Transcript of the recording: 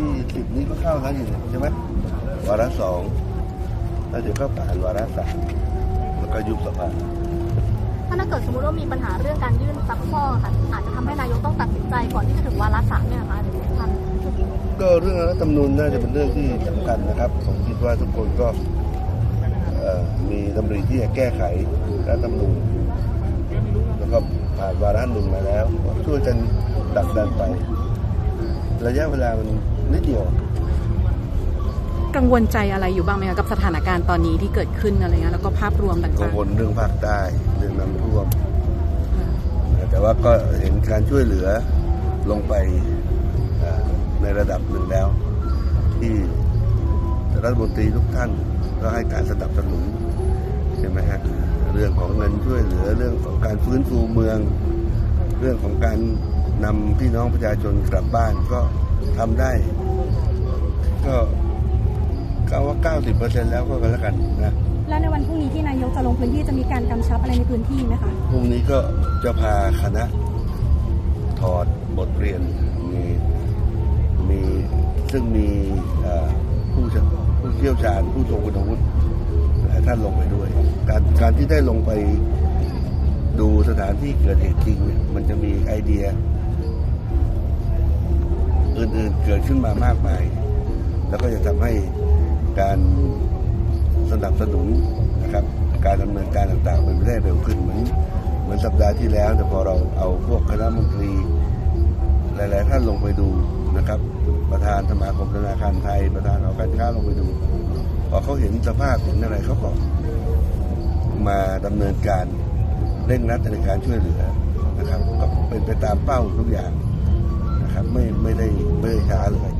ที่สิบนี้ก็เข้าแล้วอยู่ใช่ไหมวาระสองแล้วเดี๋ยวก็ผ่านวาระสามแล้วก็ยุบสภาถ้าถ้าเกิดสมมติว่ามีปัญหาเรื่องการยื่นซักข้อค่ะอาจจะทำให้นายกต้องตัดสินใจก่อนที่จะถึงวาระสามเนี่ยค่ะท่านก็เรื่องรัฐธรรมนูญน่าจะเป็นเรื่องที่สำคัญนะครับ ผมคิดว่าทุกคนก็เอ่อมีดำริที่จะแก้ไขรัฐธรรมนูญแล้วก็ผ่านวาระหนึ่งมาแล้วก็ช่วยกันดักดันไประยะเวลามัน นิดเดียว กังวลใจอะไรอยู่บ้างไหมคะกับสถานการณ์ตอนนี้ที่เกิดขึ้นอะไรเงี้ยแล้วก็ภาพรวมต่างกังๆวลเรื่องภาคใต้เรื่องน้ำท่วม แต่ว่าก็เห็นการช่วยเหลือลงไปเอ่อในระดับหนึ่งแล้ว ที่รัฐมนตรีทุกท่านก็ให้การสนับสนุนใช่ไหมฮะเรื่องของเงินช่วยเหลือเรื่องของการฟื้นฟูเมือง เรื่องของการนำพี่น้องประชาชนกลับบ้านก็ ทำได้ ก็ก็ว่า 90%แล้วก็กันแล้วกันนะและในวันพรุ่งนี้ที่นายกจะลงพื้นที่จะมีการกำชับอะไรในพื้นที่ไหมคะพรุ่งนี้ก็จะพาคณะ ถอดบทเรียนมีมีซึ่งมีเอ่อผู้เชี่ยวผู้เชี่ยวชาญผู้ทรงคุณวุฒิหลายท่านลงไปด้วย การการที่ได้ลงไปดูสถานที่เกิดเหตุจริงเนี่ยมันจะมีไอเดีย อื่นๆเกิดขึ้นมามากมาย แล้วก็จะทำให้การสนับสนุนนะครับ การดำเนินการต่างๆเป็นไปได้เร็วขึ้นเหมือนเหมือนสัปดาห์ที่แล้วแต่พอเราเอาพวกคณะมนตรี หลาย ๆ ท่านลงไปดูนะครับ ประธานสมาคมธนาคารไทย ประธานหอการค้าลงไปดูพอเขาเห็นสภาพเห็นอะไรเขาก็มาดำเนินการเร่งรัดในการช่วยเหลือนะครับก็เป็นไปตามเป้าทุกอย่าง ครับไม่ไม่ได้ไม่ได้ช้าเลย